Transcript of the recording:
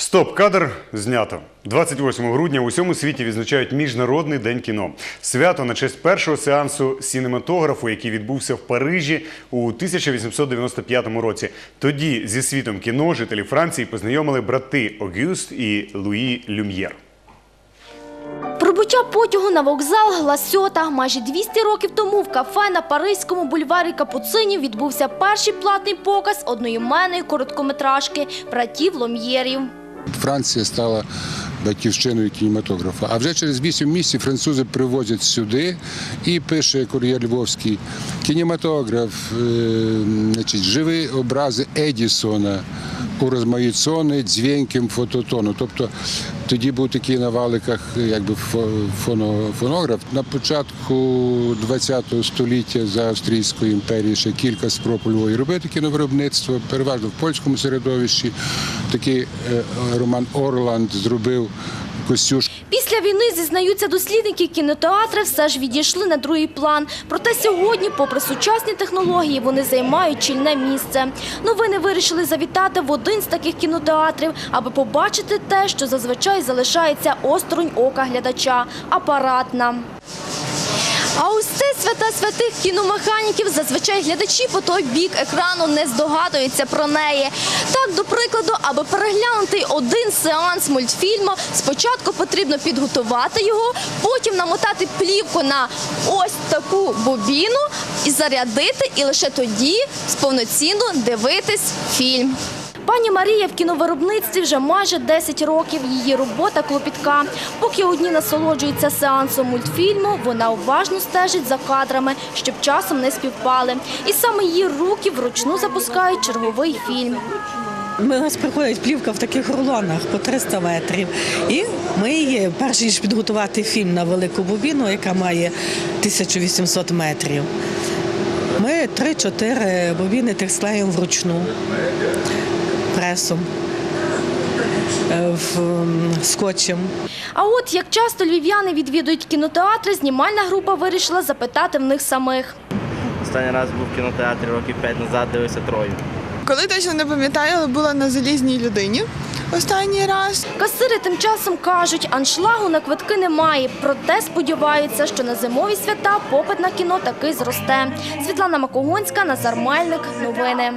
Стоп-кадр знято. 28 грудня у всьому світі відзначають Міжнародний день кіно. Свято на честь першого сеансу сінематографу, який відбувся в Парижі у 1895 році. Тоді зі світом кіно жителі Франції познайомили брати Огюст і Луї Люм'єр. Прибуття потягу на вокзал Гласьота. Майже 200 років тому в кафе на Паризькому бульварі Капуцинів відбувся перший платний показ одноіменної короткометражки братів Лом'єрів. Франція стала батьківщиною кінематографа. А вже через 8 місяців французи привозять сюди і пише кур'єр Львовський кінематограф, е, значить, живі образи Едісона урозмаїцони дзвінким фототону. Тобто тоді був такий на валиках якби фоно, фонограф. На початку ХХ століття за Австрійської імперії ще кілька спроб у Львові робити кіновиробництво, переважно в польському середовищі. Такий е, Роман Орланд зробив Костюш. Після війни, зізнаються дослідники, кінотеатри все ж відійшли на другий план. Проте сьогодні, попри сучасні технології, вони займають чільне місце. Новини вирішили завітати в один з таких кінотеатрів, аби побачити те, що зазвичай залишається осторонь ока глядача – апаратна. Святих кіномеханіків. Зазвичай глядачі по той бік екрану не здогадуються про неї. Так, до прикладу, аби переглянути один сеанс мультфільму, спочатку потрібно підготувати його, потім намотати плівку на ось таку бобіну і зарядити, і лише тоді повноцінно дивитись фільм. Пані Марія в кіновиробництві вже майже 10 років. Її робота клопітка. Поки одні насолоджуються сеансом мультфільму, вона уважно стежить за кадрами, щоб часом не співпали. І саме її руки вручну запускають черговий фільм. У нас приходить плівка в таких рулонах по 300 метрів. І ми її, перш ніж підготувати фільм на велику бобіну, яка має 1800 метрів. Ми 3-4 бобіни текстилеєм вручну, пресом, е, в, скотчем. А от як часто львів'яни відвідують кінотеатри, знімальна група вирішила запитати в них самих. Останній раз був в кінотеатрі років 5 назад, дивився Трою. Коли точно не пам'ятаю, але була на залізній людині останній раз. Касири тим часом кажуть, аншлагу на квитки немає, проте сподіваються, що на зимові свята попит на кіно таки зросте. Світлана Макогонська, Назар Мельник. Новини.